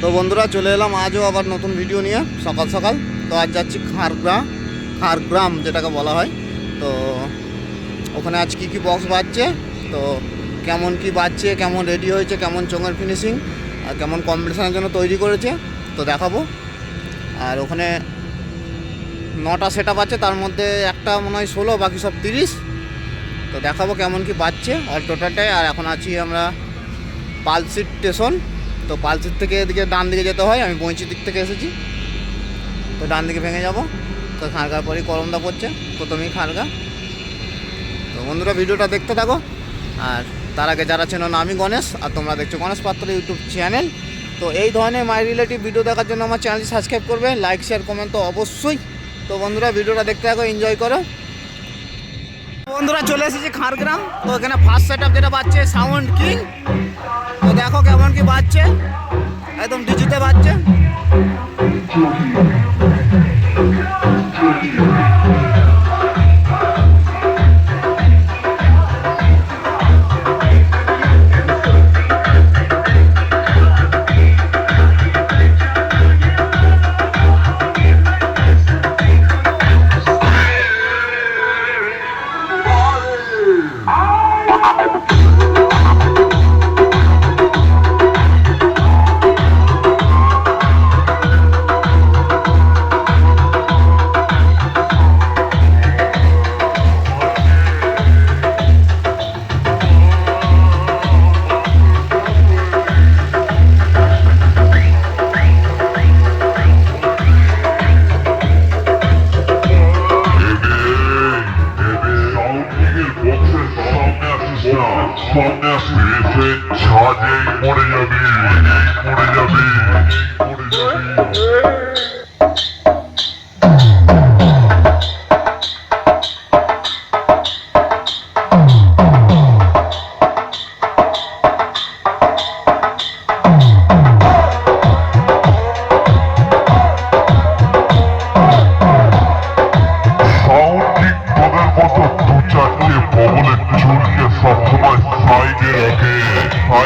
তো বন্ধুরা, চলে এলাম আজও আবার নতুন ভিডিও নিয়ে, সকাল সকাল। তো আজ যাচ্ছি খারগ্রাম খারগ্রাম যেটাকে বলা হয়। তো ওখানে আজ কী কী বক্স বাজছে, তো কেমন কি বাজছে, কেমন রেডি হয়েছে, কেমন চোঙের ফিনিশিং আর কেমন কম্পিটিশনের জন্য তৈরি করেছে, তো দেখাবো। আর ওখানে নটা সেট আছে, তার মধ্যে একটা মনে হয় ষোলো, বাকি সব তিরিশ। তো দেখাবো কেমন কি বাজছে অল টোটালটাই আর এখন আছি আমরা পালসিট স্টেশন তো পালসিট থেকে এদিকে ডান দিকে যেতে হয়, আমি বঞ্চির দিক থেকে এসেছি। তো ডান দিকে ভেঙে যাব। তো খারগার পরেই করমদা পড়ছে, প্রথমেই খারগা তো বন্ধুরা, ভিডিওটা দেখতে থাকো। আর তার আগে যারা চেনো না, আমি গণেশ, আর তোমরা দেখছ গণেশ পাত্র ইউটিউব চ্যানেল। তো এই ধরনের মাই রিলেটিভ ভিডিও দেখার জন্য আমার চ্যানেলটি সাবস্ক্রাইব করবে, লাইক, শেয়ার, কমেন্ট তো অবশ্যই। তো বন্ধুরা, ভিডিওটা দেখতে থাকো, এনজয় করো। বন্ধুরা চলে এসেছি খাড়গ্রাম তো এখানে ফার্স্ট সেট আপ যেটা বাজছে সাউন্ড কিং তো দেখো কেমন কি বাজছে। একদম ডিজিতে বাজছে।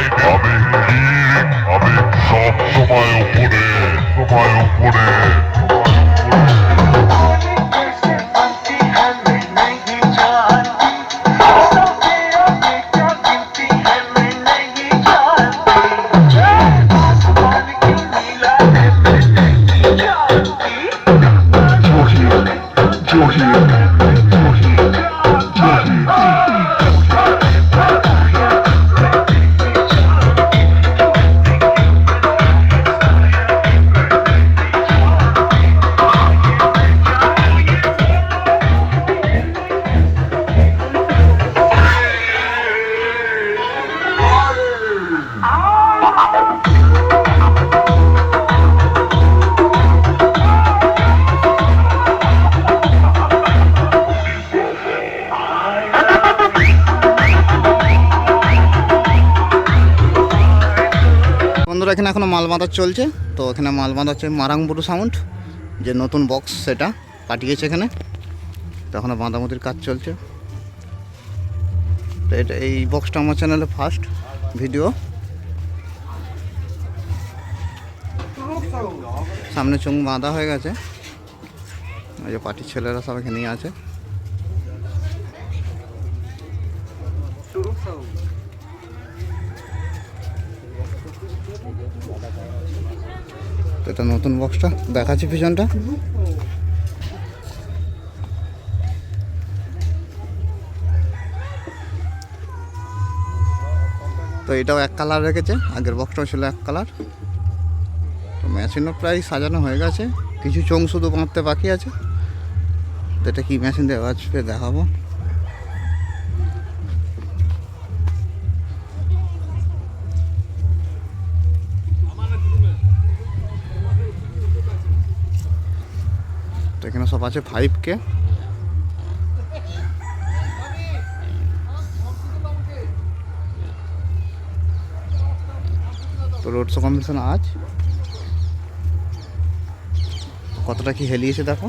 আমি বাঁধা চলছে, তো এখানে মাল বাঁধা হচ্ছে মারাংবুরু সাউন্ড যে নতুন বক্স সেটা পাঠিয়েছে এখানে। তো এখনও বাঁধামতির কাজ চলছে। তো এটা এই বক্সটা আমার চ্যানেলে ফার্স্ট ভিডিও সামনে চোখ বাঁধা হয়ে গেছে। ওই যে পার্টির ছেলেরা সব এখানেই আছে। তো এটা নতুন বক্সটা দেখাচ্ছি পিছনটা। তো এটাও এক কালার রেখেছে। আগের বক্সটাও ছিল এক কালার তো মেশিনও প্রায় সাজানো হয়ে গেছে। কিছু চোং শুধু বাঁধতে বাকি আছে। তো এটা কী মেশিন দেওয়া আসবে দেখাবো। আছে ফাইভ কে তো রোড শো কম্পিটিশন আজ। কতটা কি হেলিয়েছে দেখো।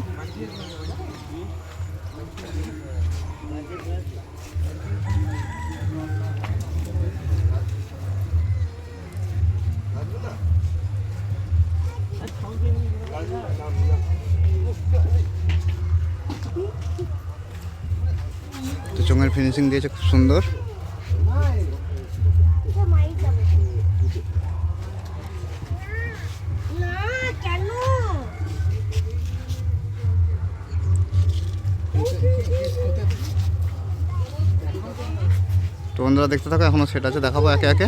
ফিনিশিং দিয়েছে, খুব সুন্দর। তো বন্ধুরা, দেখতে থাকো, এখনও সেট আছে, দেখাবো একে একে।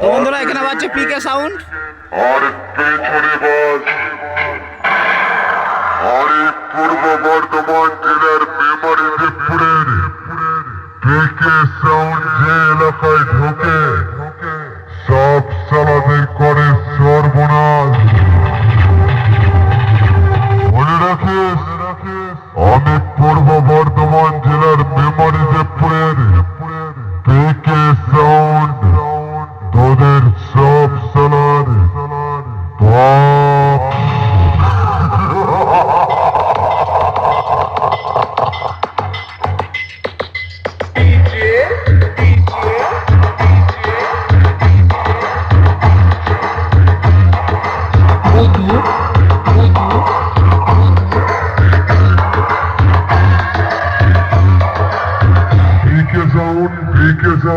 তো বন্ধুরা, এখানে বাজছে পিকে সাউন্ড আর পেছনে বাস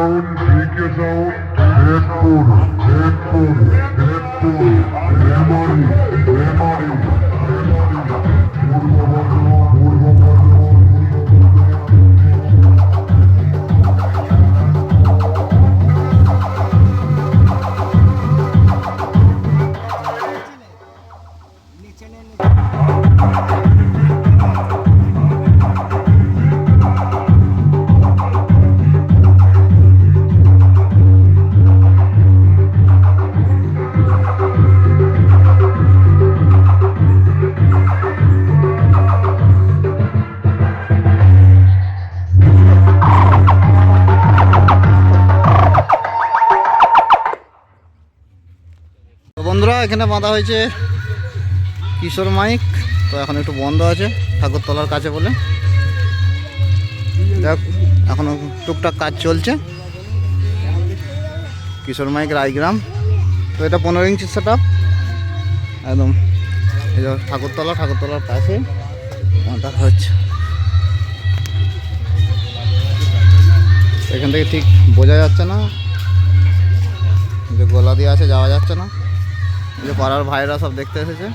Take pick your zone. Dead booty, dead booty, dead booty. Memory, memory. এখানে বাঁধা হয়েছে কিশোর মাইক। তো এখন একটু বন্ধ আছে, ঠাকুরতলার কাছে বলে। দেখ, এখনও টুকটাক কাজ চলছে। কিশোর মাইক রায়গ্রাম। তো এটা পনেরো ইঞ্চি সেট আপ একদম ঠাকুরতলা, ঠাকুরতলার পাশে বাঁধা হচ্ছে। এখান থেকে ঠিক বোঝা যাচ্ছে না। যে গোলা দিয়ে আছে, যাওয়া যাচ্ছে না। যে পাড়ার ভাইরা সব দেখতে এসেছে।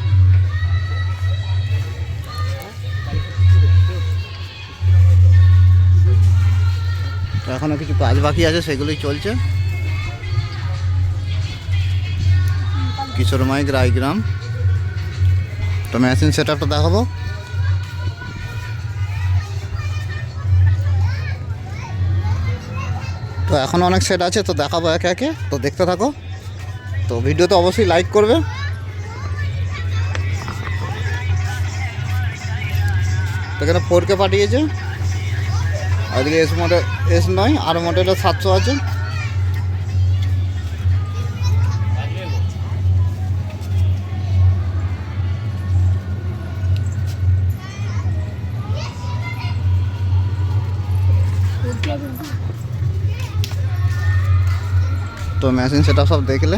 তো এখনও কিছু কাজ বাকি আছে, সেগুলোই চলছে। কিশোর মাইক, রায়গ্রাম। তো মেশিন সেট আপটা দেখাবো। তো এখন অনেক সেট আছে, তো দেখাবো একে একে। তো দেখতে থাকো। তো ভিডিওতে অবশ্যই লাইক করবে। তো এখানে ফোর কে পাঠিয়েছে। আর এদিকে এস মডেল এস নয় আর মডেলের সাতশো আছে। তো মেশিন সেটা সব দেখলে।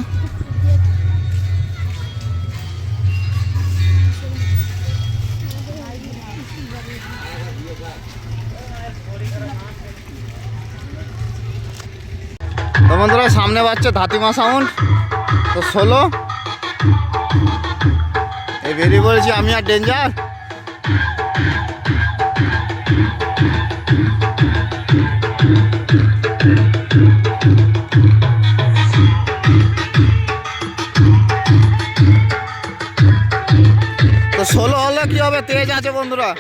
বন্ধুরা, সামনে বাচ্চা ধাতিমা সাউন্ড তো ষোলো এই বেরিয়ে পড়েছি আমি আর ডেঞ্জার তো ষোলো হলে কি হবে? তেজ আছে বন্ধুরা।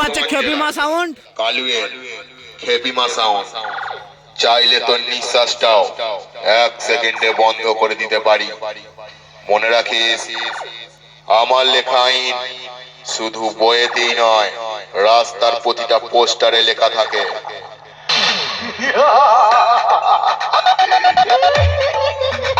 আছে খেপিমা সাউন্ড। কালুয়ে খেপিমা সাউন্ড। চাইলে তোর নিঃশ্বাসটাও এক সেকেন্ডে বন্ধ করে দিতে পারি। মনে রাখিস আমার লেখা আইন শুধু বইয়েতেই নয় রাস্তার প্রতিটা পোস্টারে লেখা থাকে।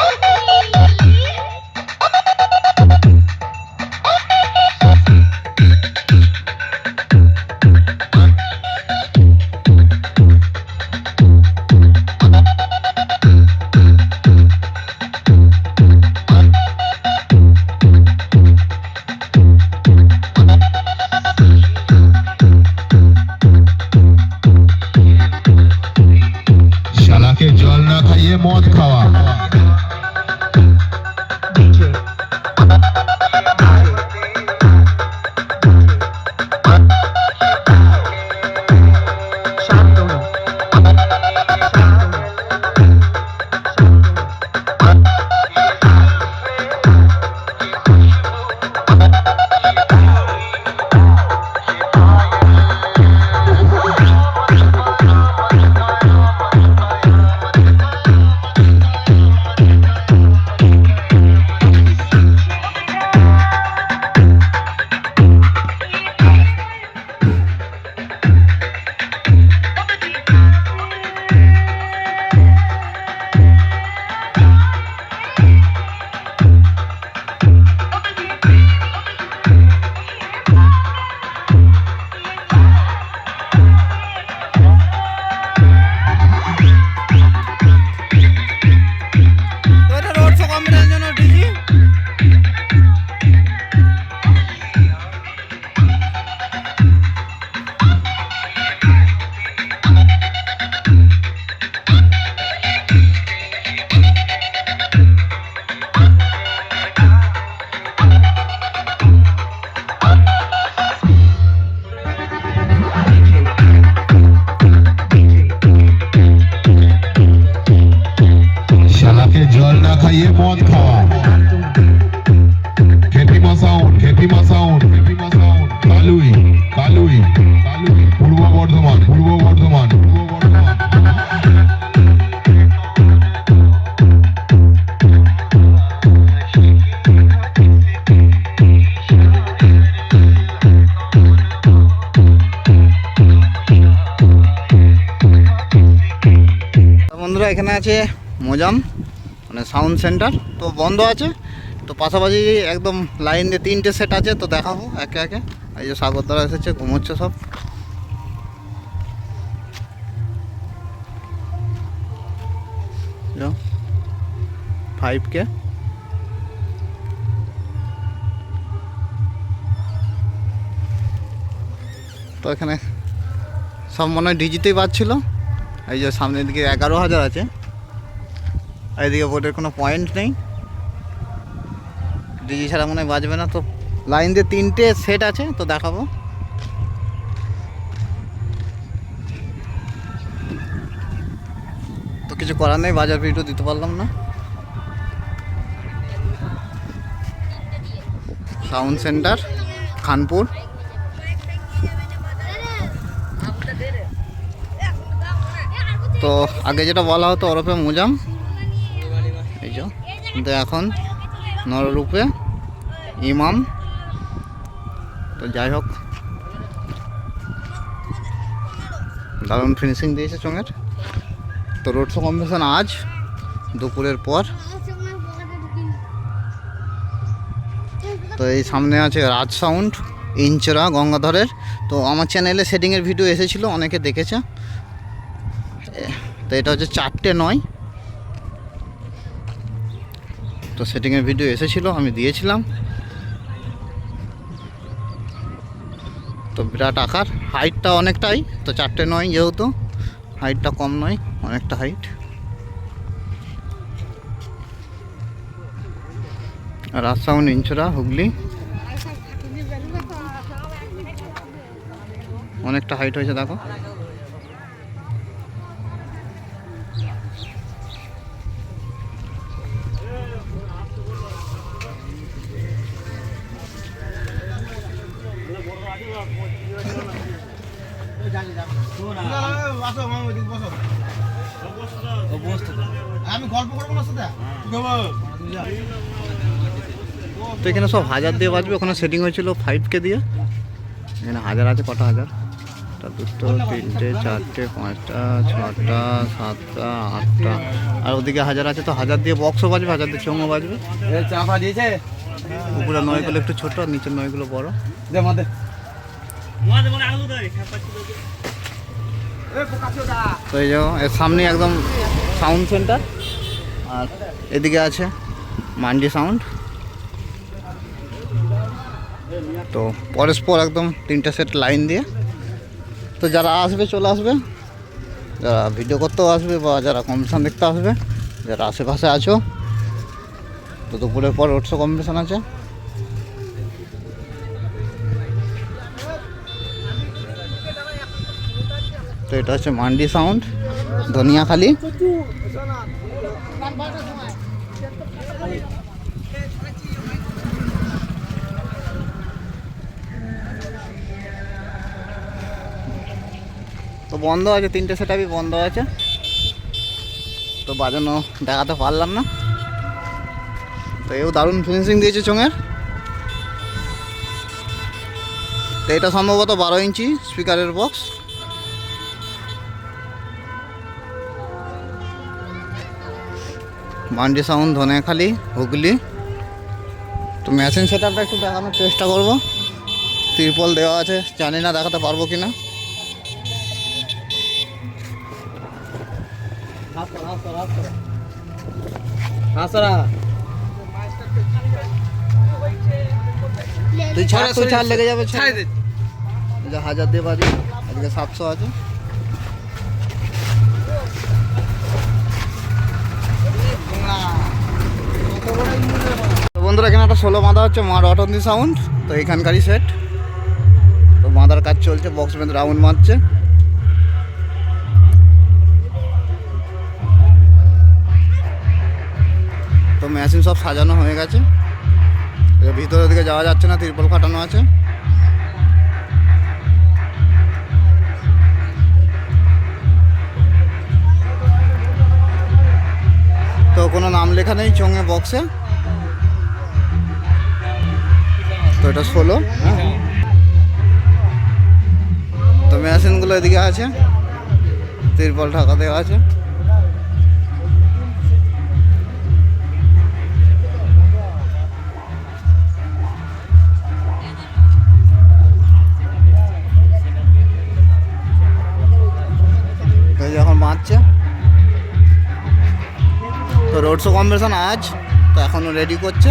শালাকে জল না খাইয়ে মদ খাওয়া। Khepima sound Khepima sound. Sound centre. তো বন্ধ আছে। তো পাশাপাশি একদম লাইন দিয়ে তিনটে সেট আছে, তো দেখাবো একে একে। এই যে সাগরদারা এসেছে, ঘুমোচ্ছে সব। ফাইভ কে তো এখানে সব মনে হয় ডিজিতেই পাচ্ছিল। এই যে সামনের দিকে এগারো হাজার আছে। আর এদিকে বোর্ডের কোনো পয়েন্ট নেই। ডিজি ছাড়া মনে বাজবে না, তো লাইন দিয়ে তিনটে সেট আছে, তো দেখাবো। তো কিছু করার নেই, বাজার ভিডিও দিতে পারলাম না। সাউন্ড সেন্টার খানপুর তো আগে যেটা বলা হতো, ওরফে মুজাম। কিন্তু এখন নররূপে ইমাম। তো যাই হোক। দারুণ ফিনিশিং দিয়েছে চোঙের। তো রোড শো কম্পিটিশন আজ, দুপুরের পর। তো এই সামনে আছে রাজ সাউন্ড ইঞ্চরা গঙ্গাধরের। তো আমার চ্যানেলে সেটিংয়ের ভিডিও এসেছিল, অনেকে দেখেছে। তো এটা হচ্ছে চারটে নয়। তো সেটিংয়ের ভিডিও এসেছিল, আমি দিয়েছিলাম। তো বিরাট আকার হাইটটা অনেকটাই, তো চারটে নয় যেহেতু হাইটটা কম নয়, অনেকটা হাইট রাজসাউন্ড ইঞ্চরা হুগলি। অনেকটা হাইট হয়েছে, দেখো। এখানে সব হাজার দিয়ে বাজবে। ওখানে সেটিং হয়েছিল ফাইভকে দিয়ে। এখানে হাজার আছে কটা হাজার? একটা দুটো তিনটে চারটে পাঁচটা ছটা সাতটা আটটা। আর ওদিকে হাজার আছে তো হাজার দিয়ে বক্সও বাজবে হাজার দিয়ে চোঙও বাজবে। চাপা দিয়েছে? উপরে নয়গুলো একটু ছোট আর নিচের নয়গুলো বড়। তো এই যে এর সামনে একদম সাউন্ড সেন্টার আর এদিকে আছে মান্ডি সাউন্ড তো পরস্পর একদম তিনটে সেট লাইন দিয়ে। তো যারা আসবে, চলে আসবে। যারা ভিডিও করতেও আসবে বা যারা কম্পিটিশান দেখতে আসবে, যারা আশেপাশে আছো, তো দুপুরের পর রোড শো কম্পিটিশান আছে। তো এটা হচ্ছে মান্ডি সাউন্ড ধনিয়াখালি। বন্ধ আছে, তিনটে সেটাপই বন্ধ আছে। তো বাজানো দেখাতে পারলাম না। তো এও দারুণ ফিনিশিং দিয়েছে চোঙের। তো এটা সম্ভবত বারো ইঞ্চি স্পিকারের বক্স মান্ডি সাউন্ড ধনেখালি, হুগলি। তো মেশিন সেট একটু দেখানোর চেষ্টা করব। তিরপল দেওয়া আছে, জানি না দেখাতে পারব কি না তুই ছাড় তুই ছাড় লেগে যাবে ছাড়। হাজার দিয়ে বাজে আজকে সাতশো আছে। তো বন্ধুরা এখানে একটা ষোলো মাদা হচ্ছে মা রটন্দি সাউন্ড তো এখানকারই সেট তো মাদার কাজ চলছে বক্স বেঁধে রাউন্ড মারছে মেশিন সব সাজানো হয়ে গেছে। ভিতরের দিকে যাওয়া যাচ্ছে না, তিরপল খাটানো আছে। তো কোনো নাম লেখা নেই চোঙে বক্সে। তো এটা ষোলো হ্যাঁ। তো মেশিনগুলো এদিকে আছে। তিরপল ঢাকা দেওয়া আছে। রোড শো কম্পিটিশন আজ তো এখনও রেডি করছে।